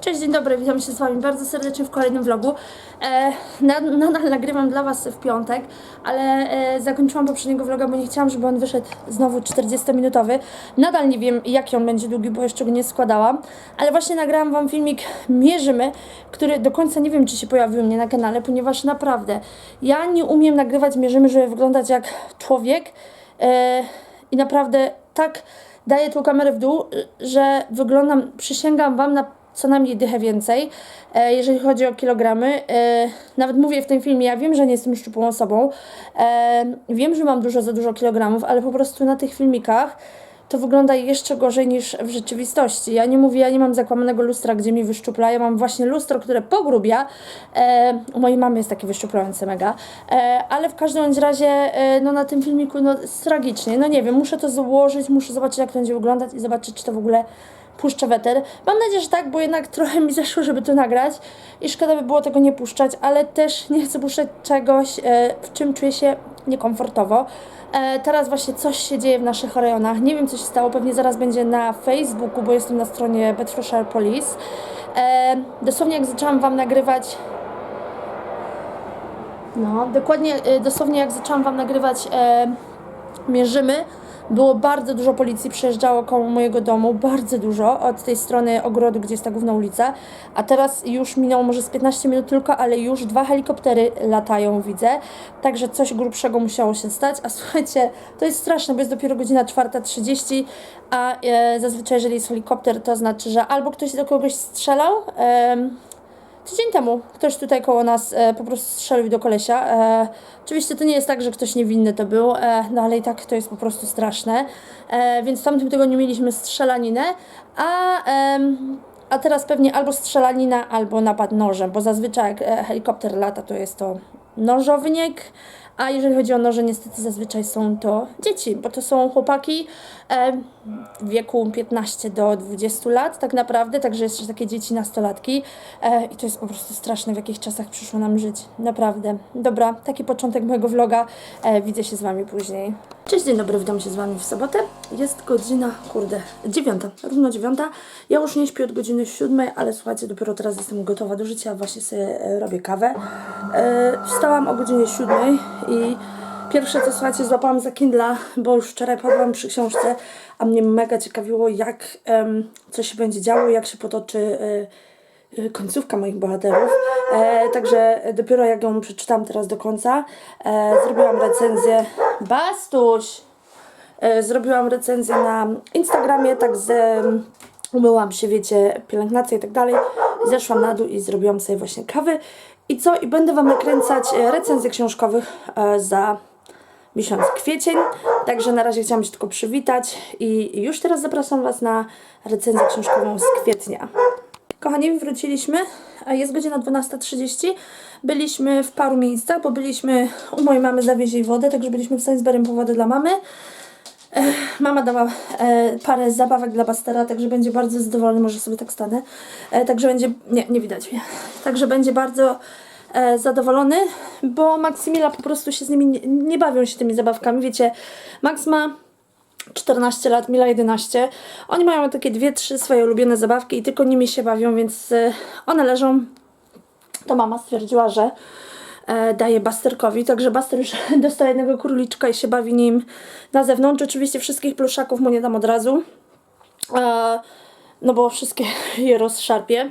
Cześć, dzień dobry, witam się z Wami bardzo serdecznie w kolejnym vlogu. E, na, nadal nagrywam dla Was w piątek, ale e, zakończyłam poprzedniego vloga, bo nie chciałam, żeby on wyszedł znowu 40-minutowy. Nadal nie wiem, jaki on będzie długi, bo jeszcze go nie składałam, ale właśnie nagrałam Wam filmik Mierzymy, który do końca nie wiem, czy się pojawił u mnie na kanale, ponieważ naprawdę ja nie umiem nagrywać Mierzymy, żeby wyglądać jak człowiek e, i naprawdę tak daję tą kamerę w dół, że wyglądam, przysięgam Wam na co najmniej dychę więcej, e, jeżeli chodzi o kilogramy. E, nawet mówię w tym filmie, ja wiem, że nie jestem szczupłą osobą, e, wiem, że mam dużo za dużo kilogramów, ale po prostu na tych filmikach to wygląda jeszcze gorzej niż w rzeczywistości. Ja nie mówię, ja nie mam zakłamanego lustra, gdzie mi wyszczupla, ja mam właśnie lustro, które pogrubia. E, u mojej mamy jest takie wyszczuplające mega, e, ale w każdym razie e, no na tym filmiku no jest tragicznie, no nie wiem, muszę to założyć, muszę zobaczyć jak to będzie wyglądać i zobaczyć, czy to w ogóle puszczę weter. Mam nadzieję, że tak, bo jednak trochę mi zeszło, żeby to nagrać i szkoda by było tego nie puszczać, ale też nie chcę puszczać czegoś, e, w czym czuję się niekomfortowo. E, teraz właśnie coś się dzieje w naszych rejonach. Nie wiem, co się stało. Pewnie zaraz będzie na Facebooku, bo jestem na stronie Bedfordshire Police. E, dosłownie jak zaczęłam Wam nagrywać no, dokładnie, dosłownie jak zaczęłam Wam nagrywać e, Mierzymy, było bardzo dużo policji, przejeżdżało koło mojego domu, bardzo dużo, od tej strony ogrodu, gdzie jest ta główna ulica, a teraz już minęło może z 15 minut tylko, ale już dwa helikoptery latają, widzę, także coś grubszego musiało się stać, a słuchajcie, to jest straszne, bo jest dopiero godzina 4.30, a e, zazwyczaj jeżeli jest helikopter, to znaczy, że albo ktoś do kogoś strzelał, em, Tydzień temu ktoś tutaj koło nas e, po prostu strzelił do kolesia. E, oczywiście to nie jest tak, że ktoś niewinny to był, e, no ale i tak to jest po prostu straszne. E, więc w tamtym tygodniu mieliśmy strzelaninę, a, em, a teraz pewnie albo strzelanina, albo napad nożem, bo zazwyczaj jak e, helikopter lata, to jest to nożownik. A jeżeli chodzi o noże, niestety zazwyczaj są to dzieci, bo to są chłopaki e, wieku 15 do 20 lat tak naprawdę, także jeszcze takie dzieci nastolatki e, i to jest po prostu straszne, w jakich czasach przyszło nam żyć, naprawdę. Dobra, taki początek mojego vloga, e, widzę się z Wami później. Cześć, dzień dobry, witam się z Wami w sobotę. Jest godzina, kurde, dziewiąta, równo dziewiąta. Ja już nie śpię od godziny siódmej, ale słuchajcie, dopiero teraz jestem gotowa do życia, właśnie sobie e, robię kawę. E, wstałam o godzinie siódmej i Pierwsze co słuchajcie, złapałam za Kindla, bo już wczoraj padłam przy książce, a mnie mega ciekawiło, jak em, co się będzie działo, jak się potoczy e, e, końcówka moich bohaterów. E, także dopiero jak ją przeczytam teraz do końca, e, zrobiłam recenzję. Bastuś! E, zrobiłam recenzję na Instagramie, tak z em, umyłam się, wiecie, pielęgnację i tak dalej. Zeszłam na dół i zrobiłam sobie właśnie kawy. I co? I będę Wam nakręcać e, recenzje książkowych za miesiąc kwiecień. Także na razie chciałam się tylko przywitać i już teraz zapraszam Was na recenzję książkową z kwietnia. Kochani, wróciliśmy. Jest godzina 12.30. Byliśmy w paru miejscach, bo byliśmy u mojej mamy zawieźć jej wodę, także byliśmy w Sainsbury'm po wodę dla mamy. Mama dała e, parę zabawek dla Bastera, także będzie bardzo zadowolony, może sobie tak stanę. E, także będzie, nie, nie widać mnie. Także będzie bardzo e, zadowolony, bo Maksymila po prostu się z nimi nie, nie bawią się tymi zabawkami. Wiecie, Max ma 14 lat, Mila 11. Oni mają takie dwie, trzy swoje ulubione zabawki i tylko nimi się bawią, więc e, one leżą. To mama stwierdziła, że e, daje Basterkowi, także Baster już dostał jednego króliczka i się bawi nim na zewnątrz. Oczywiście wszystkich pluszaków mu nie dam od razu, no bo wszystkie je rozszarpie.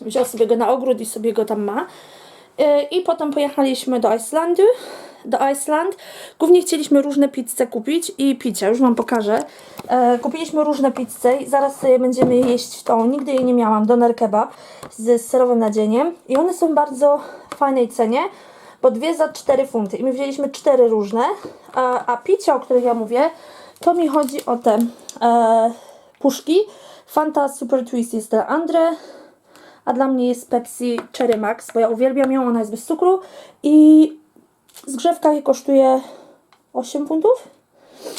Wziął sobie go na ogród i sobie go tam ma. E, I potem pojechaliśmy do Islandu, do Iceland. Głównie chcieliśmy różne pizze kupić i picia, już Wam pokażę. E, kupiliśmy różne pizze i zaraz sobie będziemy jeść tą, nigdy jej nie miałam, doner kebab z serowym nadzieniem. I one są bardzo fajnej cenie, bo dwie za 4 funty. I my wzięliśmy cztery różne, a, picia, o których ja mówię, to mi chodzi o te e, puszki. Fanta Super Twist jest dla Andre, a dla mnie jest Pepsi Cherry Max, bo ja uwielbiam ją, ona jest bez cukru i zgrzewka jej kosztuje 8 funtów.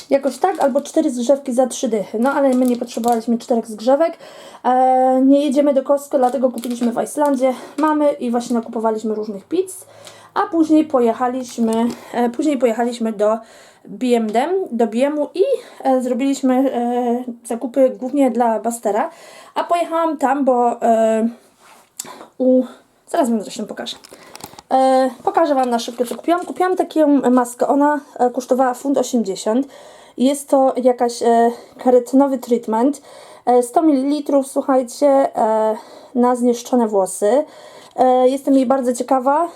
Jakoś tak, albo 4 zgrzewki za 3 dychy. No ale my nie potrzebowaliśmy 4 zgrzewek. E, nie jedziemy do Costco, dlatego kupiliśmy w Islandzie. Mamy i właśnie nakupowaliśmy różnych pizz. a później pojechaliśmy, e, później pojechaliśmy do BMD, do BM-u i e, zrobiliśmy e, zakupy głównie dla Bastera, a pojechałam tam, bo e, u... Zaraz Wam zresztą pokażę. E, pokażę Wam na szybko, co kupiłam. Kupiłam taką maskę. Ona e, kosztowała funt 80. Jest to jakaś e, karytynowy treatment. E, 100 ml, słuchajcie, e, na zniszczone włosy. E, jestem jej bardzo ciekawa.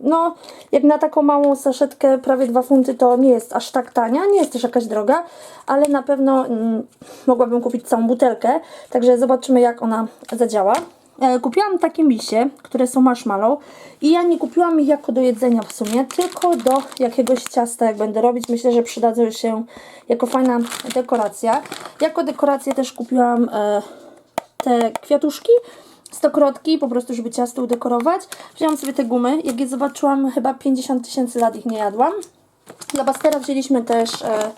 No, jak na taką małą saszetkę, prawie 2 funty, to nie jest aż tak tania, nie jest też jakaś droga, ale na pewno mm, mogłabym kupić całą butelkę, także zobaczymy jak ona zadziała. E, kupiłam takie misie, które są marshmallow i ja nie kupiłam ich jako do jedzenia w sumie, tylko do jakiegoś ciasta, jak będę robić. Myślę, że przydadzą się jako fajna dekoracja. Jako dekorację też kupiłam e, te kwiatuszki, stokrotki, po prostu, żeby ciasto udekorować. Wzięłam sobie te gumy. Jak je zobaczyłam, chyba 50 tysięcy lat ich nie jadłam. Dla Bastera wzięliśmy też e,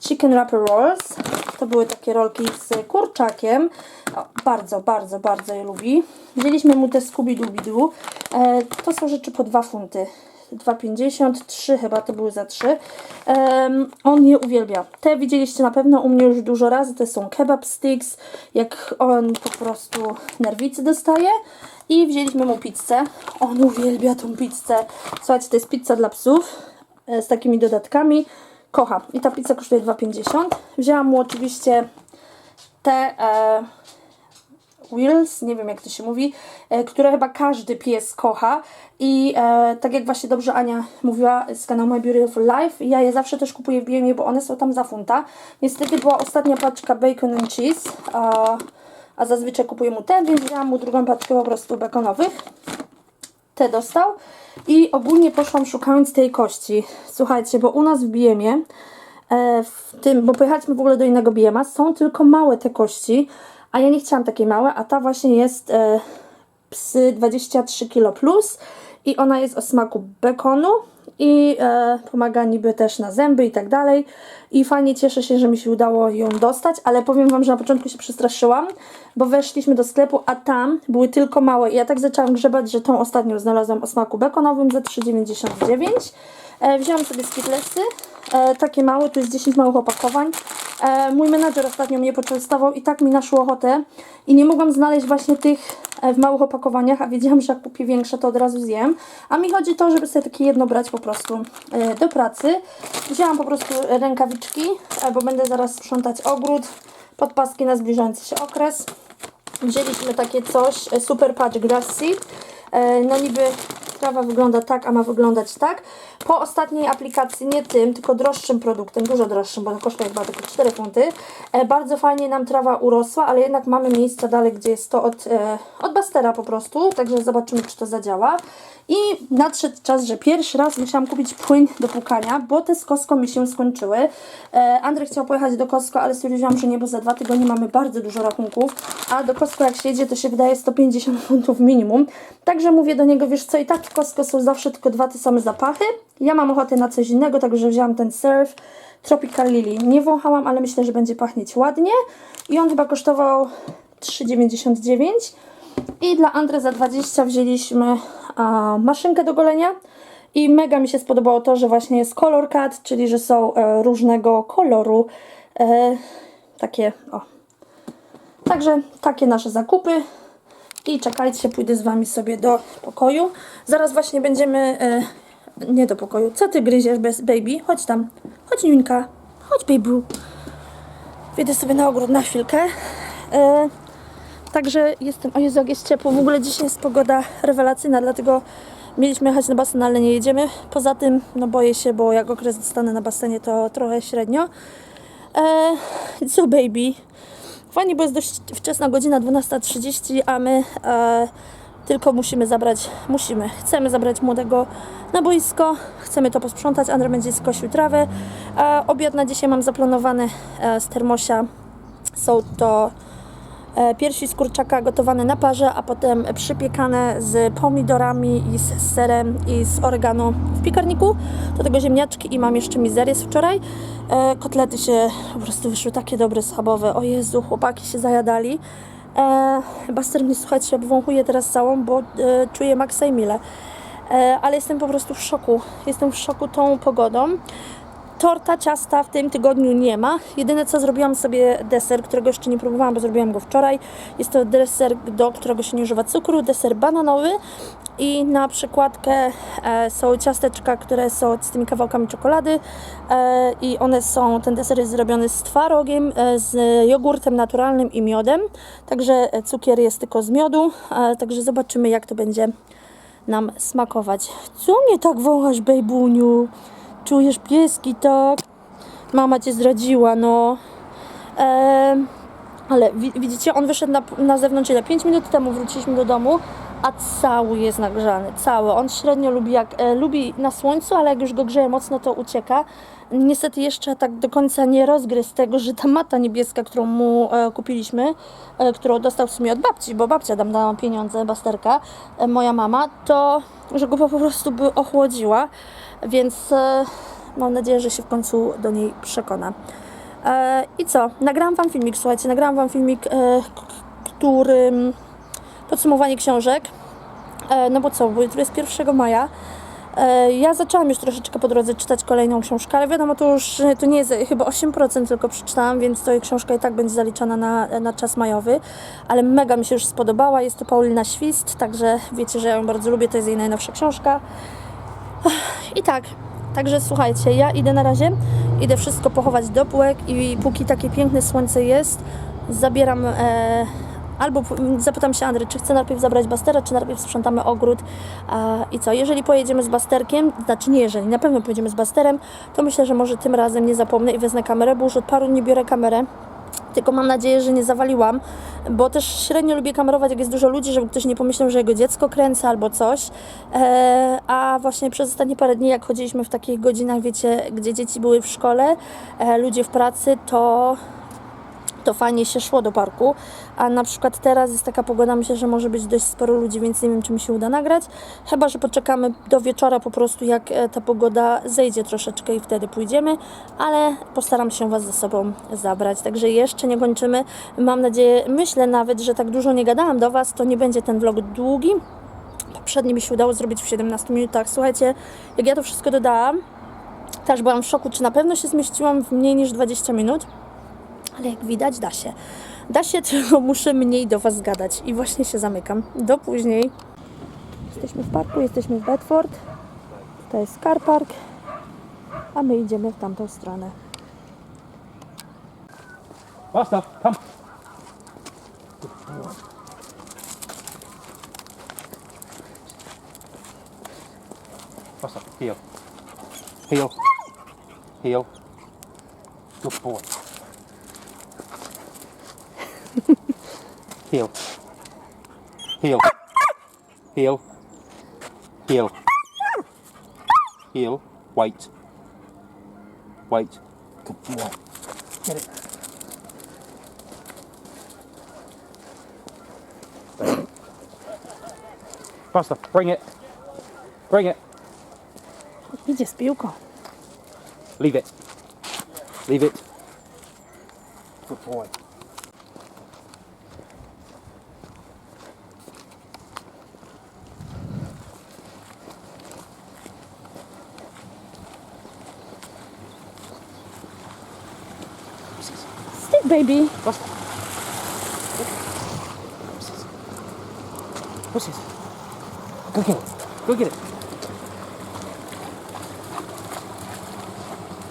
Chicken Wrapper Rolls. To były takie rolki z kurczakiem. O, bardzo, bardzo, bardzo je lubi. Wzięliśmy mu te Scooby-Doo. E, to są rzeczy po 2 funty. 2,50, 3 chyba to były za 3. Em, on je uwielbia. Te widzieliście na pewno u mnie już dużo razy. To są kebab sticks. Jak on po prostu nerwicy dostaje. I wzięliśmy mu pizzę. On uwielbia tą pizzę. Słuchajcie, to jest pizza dla psów e, z takimi dodatkami. Kocha. I ta pizza kosztuje 2,50. Wzięłam mu oczywiście te e, Wheels, nie wiem jak to się mówi, e, które chyba każdy pies kocha. I e, tak jak właśnie dobrze Ania mówiła z kanału My Beautiful Life, ja je zawsze też kupuję w BMie, bo one są tam za funta. Niestety była ostatnia paczka bacon and cheese, a, a zazwyczaj kupuję mu ten, więc wzięłam mu drugą paczkę po prostu baconowych te dostał i ogólnie poszłam szukając tej kości. Słuchajcie, bo u nas w BM-ie, e, w tym, bo pojechaliśmy w ogóle do innego BM-a, są tylko małe te kości, a ja nie chciałam takiej małe, a ta właśnie jest e, psy 23 kg plus i ona jest o smaku bekonu i e, pomaga niby też na zęby i tak dalej. I fajnie cieszę się, że mi się udało ją dostać, ale powiem Wam, że na początku się przestraszyłam, bo weszliśmy do sklepu, a tam były tylko małe i ja tak zaczęłam grzebać, że tą ostatnią znalazłam o smaku bekonowym za 3,99. E, wziąłam sobie skitlesy, e, takie małe, tu jest 10 małych opakowań. E, mój menadżer ostatnio mnie poczęstował i tak mi naszło ochotę i nie mogłam znaleźć właśnie tych e, w małych opakowaniach, a wiedziałam, że jak kupię większe, to od razu zjem. A mi chodzi to, żeby sobie takie jedno brać po prostu e, do pracy. Wzięłam po prostu rękawiczki, e, bo będę zaraz sprzątać ogród, podpaski na zbliżający się okres. Wzięliśmy takie coś, e, Super Patch Grass Seed. E, No niby trawa wygląda tak, a ma wyglądać tak. Po ostatniej aplikacji, nie tym, tylko droższym produktem, dużo droższym, bo to kosztuje chyba tylko 4 funty. E, Bardzo fajnie nam trawa urosła, ale jednak mamy miejsca dalej, gdzie jest to od, e, od Bastera po prostu, także zobaczymy, czy to zadziała. I nadszedł czas, że pierwszy raz musiałam kupić płyn do płukania, bo te z Costco mi się skończyły. E, Andrzej chciał pojechać do Costco, ale stwierdziłam, że nie, bo za dwa tygodnie mamy bardzo dużo rachunków, a do Costco jak się jedzie, to się wydaje 150 funtów minimum. Także mówię do niego, wiesz co, i tak w Costco są zawsze tylko dwa te same zapachy. Ja mam ochotę na coś innego, także wzięłam ten Surf Tropical Lily. Nie wąchałam, ale myślę, że będzie pachnieć ładnie. I on chyba kosztował 3,99. I dla Andre za 20 wzięliśmy maszynkę do golenia. I mega mi się spodobało to, że właśnie jest color cut, czyli że są e, różnego koloru. E, takie, o. Także takie nasze zakupy. I czekajcie, pójdę z Wami sobie do pokoju. Zaraz właśnie będziemy... E, nie do pokoju. Co Ty gryziesz, bez baby? Chodź tam. Chodź, Niunka. Chodź, baby. Wyjdę sobie na ogród na chwilkę. Także jestem, o Jezu, jest ciepło. W ogóle dzisiaj jest pogoda rewelacyjna, dlatego mieliśmy jechać na basen, ale nie jedziemy. Poza tym, no boję się, bo jak okres dostanę na basenie, to trochę średnio. Eee, co baby? Fajnie, bo jest dość wczesna godzina 12.30, a my e, tylko musimy zabrać, musimy, chcemy zabrać młodego na boisko, chcemy to posprzątać, Andrzej będzie skosił trawę. E, obiad na dzisiaj mam zaplanowany e, z termosia. Są to Piersi z kurczaka gotowane na parze, a potem przypiekane z pomidorami i z serem i z oregano w piekarniku. Do tego ziemniaczki i mam jeszcze mizerię z wczoraj. E, Kotlety się po prostu wyszły takie dobre, schabowe. O Jezu, chłopaki się zajadali. E, Baster mnie, słuchajcie, obwąchuje teraz całą, bo e, czuję maksa i mile. e, ale jestem po prostu w szoku. Jestem w szoku tą pogodą. Torta, ciasta w tym tygodniu nie ma. Jedyne co zrobiłam sobie deser, którego jeszcze nie próbowałam, bo zrobiłam go wczoraj. Jest to deser, do którego się nie używa cukru, deser bananowy i na przykładkę e, są ciasteczka, które są z tymi kawałkami czekolady e, i one są, ten deser jest zrobiony z twarogiem, e, z jogurtem naturalnym i miodem, także e, cukier jest tylko z miodu, e, także zobaczymy jak to będzie nam smakować. Co mnie tak wołasz, bejbuniu? Czujesz pieski, tak? Mama cię zdradziła, no. Ale wi- widzicie, on wyszedł na, na zewnątrz ile? 5 minut temu wróciliśmy do domu, a cały jest nagrzany, cały. On średnio lubi, jak, e, lubi na słońcu, ale jak już go grzeje mocno, to ucieka. Niestety jeszcze tak do końca nie rozgryzł tego, że ta mata niebieska, którą mu e, kupiliśmy, e, którą dostał w sumie od babci, bo babcia dam dała pieniądze, basterka, e, moja mama, to że go po prostu by ochłodziła, więc e, mam nadzieję, że się w końcu do niej przekona. E, I co? Nagrałam Wam filmik, słuchajcie, nagrałam Wam filmik, e, którym podsumowanie książek, e, no bo co, bo jutro jest 1 maja. E, Ja zaczęłam już troszeczkę po drodze czytać kolejną książkę, ale wiadomo, to już e, to nie jest chyba 8% tylko przeczytałam, więc to książka i tak będzie zaliczana na, na czas majowy, ale mega mi się już spodobała. Jest to Paulina Świst, także wiecie, że ja ją bardzo lubię, to jest jej najnowsza książka. I tak, także słuchajcie, ja idę na razie, idę wszystko pochować do półek i póki takie piękne słońce jest, zabieram e, albo zapytam się Andry, czy chce najpierw zabrać Bastera, czy najpierw sprzątamy ogród a, i co, jeżeli pojedziemy z Basterkiem, znaczy nie jeżeli, na pewno pojedziemy z Basterem, to myślę, że może tym razem nie zapomnę i wezmę kamerę, bo już od paru dni biorę kamerę, tylko mam nadzieję, że nie zawaliłam, bo też średnio lubię kamerować, jak jest dużo ludzi, żeby ktoś nie pomyślał, że jego dziecko kręcę albo coś. E, a właśnie przez ostatnie parę dni, jak chodziliśmy w takich godzinach, wiecie, gdzie dzieci były w szkole, e, ludzie w pracy, to to fajnie się szło do parku, a na przykład teraz jest taka pogoda, myślę, że może być dość sporo ludzi, więc nie wiem, czy mi się uda nagrać, chyba, że poczekamy do wieczora po prostu, jak e, ta pogoda zejdzie troszeczkę i wtedy pójdziemy, ale postaram się Was ze sobą zabrać, także jeszcze nie kończymy, mam nadzieję, myślę nawet, że tak dużo nie gadałam do Was, to nie będzie ten vlog długi, poprzedni mi się udało zrobić w 17 minutach, słuchajcie, jak ja to wszystko dodałam, też byłam w szoku, czy na pewno się zmieściłam w mniej niż 20 minut, ale jak widać, da się. Da się, tylko muszę mniej do Was gadać. I właśnie się zamykam. Do później. Jesteśmy w parku, jesteśmy w Bedford. To jest car park. A my idziemy w tamtą stronę. Basta, come. Basta, heel. Heel. Heel. Good boy. Heel. Heel. Heel. Heel. Heel. Wait. Wait. Good boy. Get it. Faster, bring it. Bring it. Idzie z piłką. Leave it. Leave it. Good boy. Baby. What's What's this? Go get it. Go get it.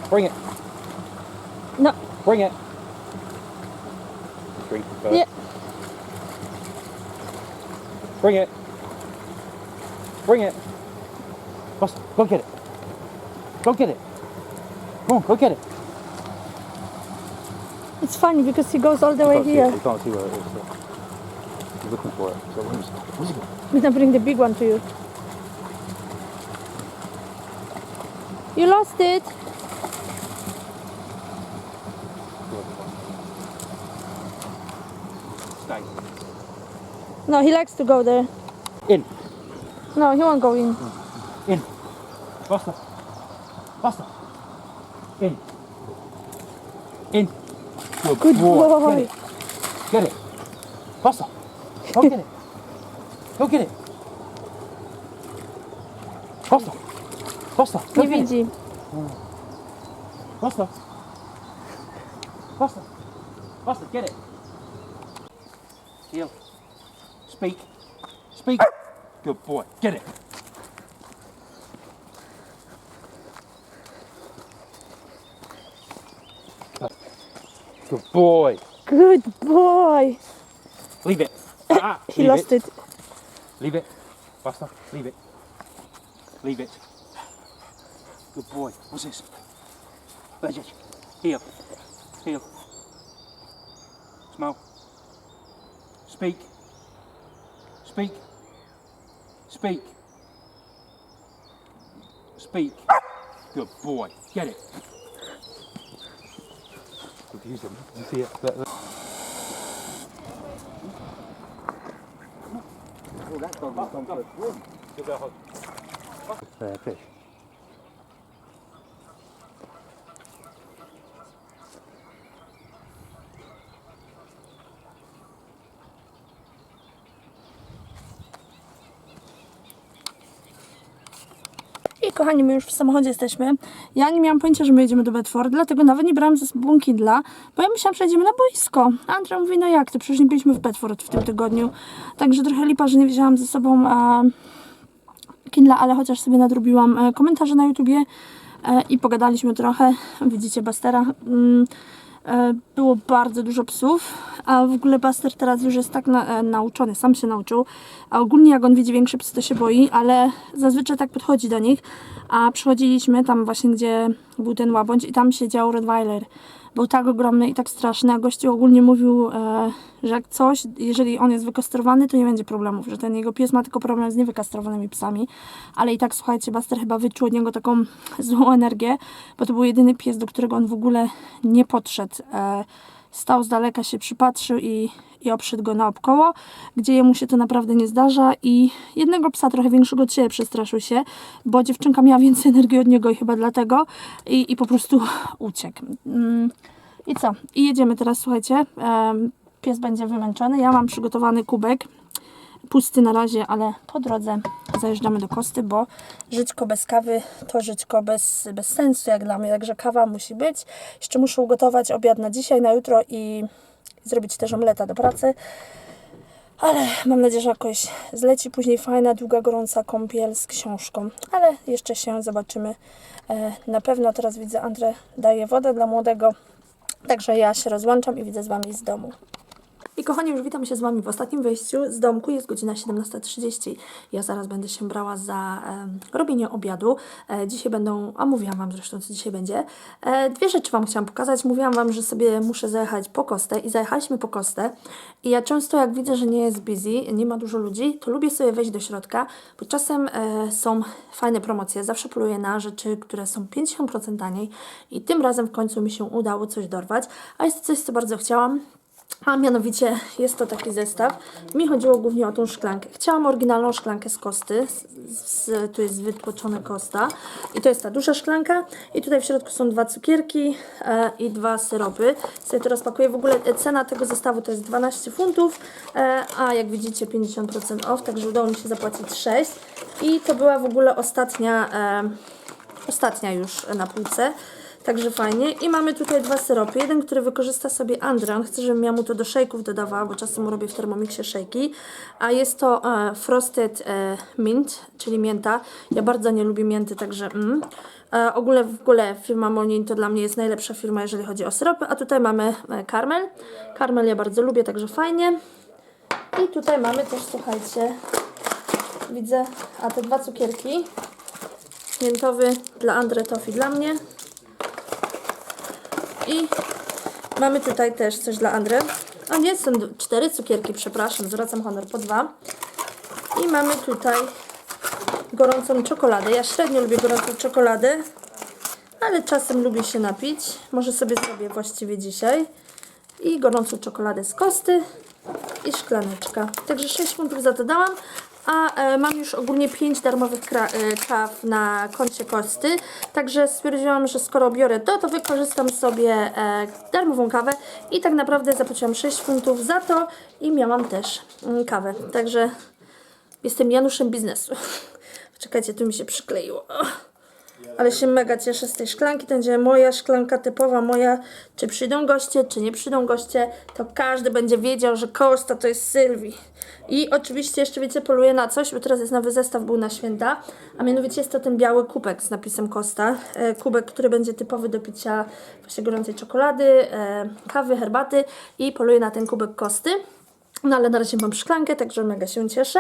Bring it. No. Bring it. Drink first. Nie. Bring it. Bring it. Buster, go get it. Go get it. Come on, go get it. It's funny because he goes all the way here. You can't see where it is. So. You're looking for it. So where's, it? I'm gonna bring the big one to you. You lost it. Stay. No, he likes to go there. In. No, he won't go in. Hmm. In. Faster. Faster. In. In. Good, Good boy. Get it. Get it. Buster. Go get it. Go get it. Prosto. Prosto. Go Nie get it. widzi. Prosto. Prosto. Prosto. Get it. Heel. Speak. Speak. Good boy. Get it. Good boy. Good boy. Leave it. Ah, He leave lost it. Leave it. Buster, leave it. Leave it. Good boy. What's this? Where's it? Heel. Heel. Smell. Speak. Speak. Speak. Speak. Good boy. Get it use them. You see it? Oh, that dog has gone for a swim. Fair fish. Kochani, my już w samochodzie jesteśmy. Ja nie miałam pojęcia, że my jedziemy do Bedford, dlatego nawet nie brałam ze sobą Kindla, bo ja myślałam, że jedziemy na boisko. A Andrea mówi, no jak ty, przecież nie byliśmy w Bedford w tym tygodniu. Także trochę lipa, że nie wzięłam ze sobą e, Kindla, ale chociaż sobie nadrobiłam e, komentarze na YouTubie e, i pogadaliśmy trochę. Widzicie Bastera. Mm, e, było bardzo dużo psów, a w ogóle Buster teraz już jest tak na, e, nauczony, sam się nauczył. A ogólnie jak on widzi większe psy, to się boi, ale zazwyczaj tak podchodzi do nich. A przychodziliśmy tam właśnie, gdzie był ten łabędź i tam siedział Rottweiler. Był tak ogromny i tak straszny, a gościu ogólnie mówił, e, że jak coś, jeżeli on jest wykastrowany, to nie będzie problemów, że ten jego pies ma tylko problem z niewykastrowanymi psami. Ale i tak, słuchajcie, Buster chyba wyczuł od niego taką złą energię, bo to był jedyny pies, do którego on w ogóle nie podszedł. E, stał z daleka, się przypatrzył i, i obszedł go naokoło, gdzie jemu się to naprawdę nie zdarza i jednego psa trochę większego od siebie przestraszył się, bo dziewczynka miała więcej energii od niego i chyba dlatego i, i po prostu uciekł. Mm, I co? I jedziemy teraz, słuchajcie, pies będzie wymęczony, ja mam przygotowany kubek, pusty na razie, ale po drodze zajeżdżamy do Kosty, bo żyćko bez kawy to żyćko bez, bez sensu jak dla mnie, także kawa musi być. Jeszcze muszę ugotować obiad na dzisiaj, na jutro i zrobić też omleta do pracy. Ale mam nadzieję, że jakoś zleci później fajna, długa, gorąca kąpiel z książką. Ale jeszcze się zobaczymy e, na pewno. Teraz widzę, Andrzej daje wodę dla młodego. Także ja się rozłączam i widzę z Wami z domu. I kochani, już witam się z Wami w ostatnim wyjściu z domku. Jest godzina 17.30. Ja zaraz będę się brała za em, robienie obiadu. E, dzisiaj będą, a mówiłam Wam zresztą, co dzisiaj będzie. E, dwie rzeczy Wam chciałam pokazać. Mówiłam Wam, że sobie muszę zajechać po kostę i zajechaliśmy po kostę. I ja często jak widzę, że nie jest busy, nie ma dużo ludzi, to lubię sobie wejść do środka, bo czasem e, są fajne promocje. Zawsze poluję na rzeczy, które są 50% taniej i tym razem w końcu mi się udało coś dorwać. A jest coś, co bardzo chciałam. A mianowicie jest to taki zestaw. Mi chodziło głównie o tą szklankę. Chciałam oryginalną szklankę z kosty. Z, z, tu jest wytłoczone kosta. I to jest ta duża szklanka. I tutaj w środku są dwa cukierki e, i dwa syropy. Sobie to rozpakuję. W ogóle e, cena tego zestawu to jest 12 funtów. E, a jak widzicie 50% off. Także udało mi się zapłacić 6. I to była w ogóle ostatnia, e, ostatnia już na półce. Także fajnie. I mamy tutaj dwa syropy. Jeden, który wykorzysta sobie Andrea. On chce, żebym ja mu to do shake'ów dodawała, bo czasem robię w Thermomixie shake'i. A jest to e, Frosted e, Mint, czyli mięta. Ja bardzo nie lubię mięty, także mm. E, w ogóle firma Molin to dla mnie jest najlepsza firma, jeżeli chodzi o syropy. A tutaj mamy e, karmel. Karmel ja bardzo lubię, także fajnie. I tutaj mamy też, słuchajcie, widzę, a te dwa cukierki. Miętowy dla Andre Toffee dla mnie. I mamy tutaj też coś dla Andre. A nie, są cztery cukierki, przepraszam, zwracam honor, po dwa. I mamy tutaj gorącą czekoladę. Ja średnio lubię gorącą czekoladę, ale czasem lubię się napić. Może sobie zrobię właściwie dzisiaj. I gorącą czekoladę z kosty i szklaneczka. Także 6 funtów za to dałam. A e, mam już ogólnie 5 darmowych kra- e, kaw na koncie kosty. Także stwierdziłam, że skoro biorę to, to wykorzystam sobie e, darmową kawę. I tak naprawdę zapłaciłam 6 funtów za to i miałam też mm, kawę. Także jestem Januszem biznesu. Czekajcie, tu mi się przykleiło. Ale się mega cieszę z tej szklanki. To będzie moja szklanka typowa, moja. Czy przyjdą goście, czy nie przyjdą goście, to każdy będzie wiedział, że Kosta to jest Sylwii. I oczywiście jeszcze wiecie, poluję na coś, bo teraz jest nowy zestaw, był na święta. A mianowicie jest to ten biały kubek z napisem Kosta. E, kubek, który będzie typowy do picia właśnie gorącej czekolady, e, kawy, herbaty. I poluję na ten kubek Kosty. No ale na razie mam szklankę, także mega się cieszę.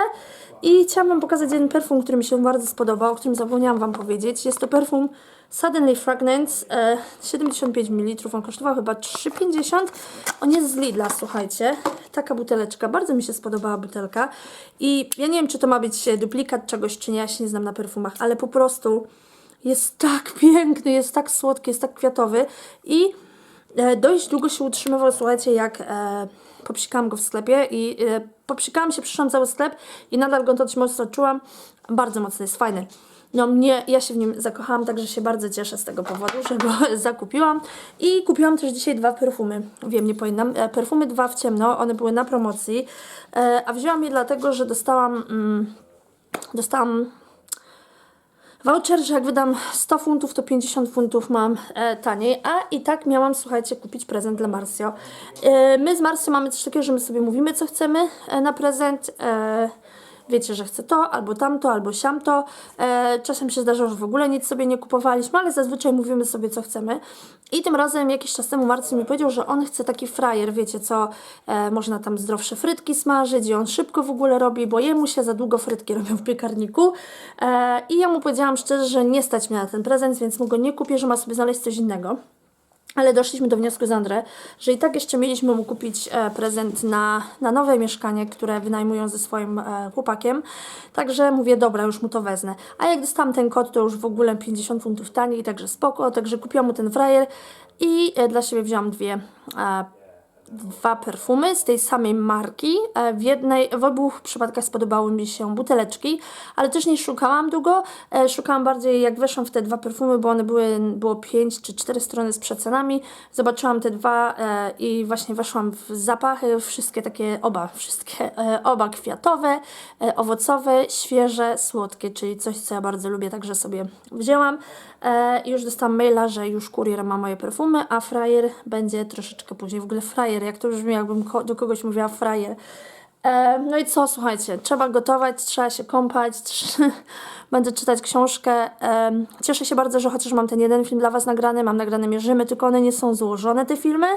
I chciałam Wam pokazać jeden perfum, który mi się bardzo spodobał, o którym zapomniałam Wam powiedzieć. Jest to perfum Suddenly Fragrance, e, 75 ml, on kosztował chyba 3,50. On jest z Lidla, słuchajcie. Taka buteleczka, bardzo mi się spodobała butelka. I ja nie wiem, czy to ma być e, duplikat czegoś, czy nie, ja się nie znam na perfumach, ale po prostu jest tak piękny, jest tak słodki, jest tak kwiatowy i e, dość długo się utrzymywał, słuchajcie, jak e, popsikałam go w sklepie i e, popsikałam się, przyszłam cały sklep i nadal go dość mocno czułam. Bardzo mocny, jest fajny. No mnie, ja się w nim zakochałam, także się bardzo cieszę z tego powodu, że go zakupiłam. I kupiłam też dzisiaj dwa perfumy. Wiem, nie pamiętam. E, perfumy dwa w ciemno, one były na promocji. E, a wzięłam je dlatego, że dostałam... Mm, dostałam Voucher, że jak wydam 100 funtów, to 50 funtów mam e, taniej, a i tak miałam, słuchajcie, kupić prezent dla Marcio. E, my z Marcio mamy coś takiego, że my sobie mówimy, co chcemy e, na prezent. E, wiecie, że chcę to, albo tamto, albo siamto. E, czasem się zdarza, że w ogóle nic sobie nie kupowaliśmy, ale zazwyczaj mówimy sobie, co chcemy. I tym razem jakiś czas temu Marcio mi powiedział, że on chce taki frajer, wiecie co, e, można tam zdrowsze frytki smażyć i on szybko w ogóle robi, bo jemu się za długo frytki robią w piekarniku. E, I ja mu powiedziałam szczerze, że nie stać mnie na ten prezent, więc mu go nie kupię, że ma sobie znaleźć coś innego. Ale doszliśmy do wniosku z André, że i tak jeszcze mieliśmy mu kupić e, prezent na, na nowe mieszkanie, które wynajmują ze swoim e, chłopakiem. Także mówię, dobra, już mu to wezmę. A jak dostałam ten kod, to już w ogóle 50 funtów taniej, także spoko. Także kupiłam mu ten frajer i e, dla siebie wziąłam dwie e, dwa perfumy z tej samej marki. E, W jednej, w obu przypadkach spodobały mi się buteleczki, ale też nie szukałam długo. E, Szukałam bardziej jak weszłam w te dwa perfumy, bo one były, było pięć czy cztery strony z przecenami. Zobaczyłam te dwa e, i właśnie weszłam w zapachy, wszystkie takie, oba, wszystkie, oba kwiatowe, owocowe, świeże, słodkie, czyli coś, co ja bardzo lubię, także sobie wzięłam. Już dostałam maila, że już kurier ma moje perfumy, a frajer będzie troszeczkę później. W ogóle frajer, jak to brzmi, jakbym ko- do kogoś mówiła frajer. E, no i co, słuchajcie, trzeba gotować, trzeba się kąpać, będę czytać książkę. E, cieszę się bardzo, że chociaż mam ten jeden film dla Was nagrany, mam nagrane Mierzymy, tylko one nie są złożone, te filmy.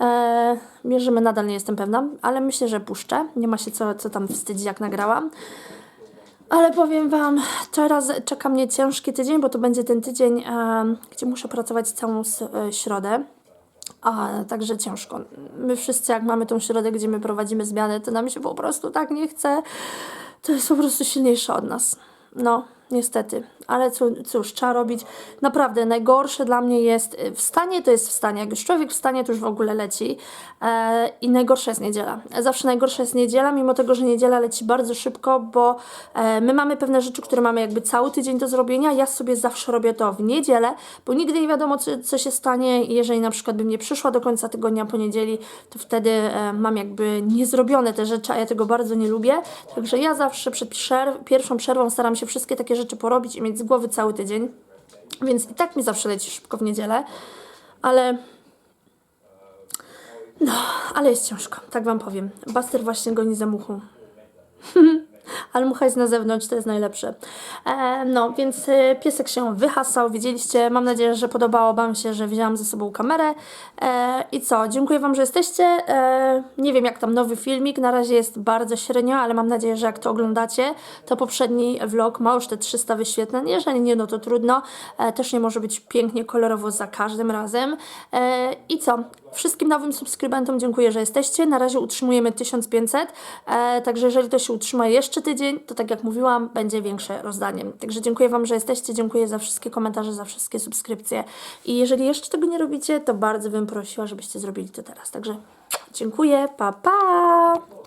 E, mierzymy nadal nie jestem pewna, ale myślę, że puszczę. Nie ma się co, co tam wstydzić, jak nagrałam. Ale powiem Wam, teraz czeka mnie ciężki tydzień, bo to będzie ten tydzień, em, gdzie muszę pracować całą e, środę. A także ciężko. My wszyscy, jak mamy tą środę, gdzie my prowadzimy zmiany, to nam się po prostu tak nie chce. To jest po prostu silniejsze od nas. No, niestety. Ale cóż, trzeba robić. Naprawdę, najgorsze dla mnie jest y, wstanie, to jest wstanie. Jak już człowiek wstanie, to już w ogóle leci. E, I najgorsza jest niedziela. Zawsze najgorsza jest niedziela, mimo tego, że niedziela leci bardzo szybko, bo e, my mamy pewne rzeczy, które mamy jakby cały tydzień do zrobienia. Ja sobie zawsze robię to w niedzielę, bo nigdy nie wiadomo, co, co się stanie. Jeżeli na przykład bym nie przyszła do końca tygodnia po niedzieli, to wtedy e, mam jakby niezrobione te rzeczy, a ja tego bardzo nie lubię. Także ja zawsze przed przerw- pierwszą przerwą staram się wszystkie takie rzeczy porobić i mieć z głowy cały tydzień. Więc i tak mi zawsze leci szybko w niedzielę, ale no, ale jest ciężko, tak wam powiem. Buster właśnie goni za muchą. Ale mucha jest na zewnątrz, to jest najlepsze. E, no, więc e, piesek się wyhasał, widzieliście. Mam nadzieję, że podobało Wam się, że wzięłam ze sobą kamerę. E, I co, dziękuję Wam, że jesteście. E, nie wiem, jak tam nowy filmik, na razie jest bardzo średnio, ale mam nadzieję, że jak to oglądacie, to poprzedni vlog ma już te 300 wyświetleń. Jeżeli nie, no to trudno. E, też nie może być pięknie, kolorowo za każdym razem. E, I co, Wszystkim nowym subskrybentom dziękuję, że jesteście. Na razie utrzymujemy 1500, e, także jeżeli to się utrzyma jeszcze tydzień, to tak jak mówiłam, będzie większe rozdanie. Także dziękuję Wam, że jesteście, dziękuję za wszystkie komentarze, za wszystkie subskrypcje. I jeżeli jeszcze tego nie robicie, to bardzo bym prosiła, żebyście zrobili to teraz. Także dziękuję, pa pa!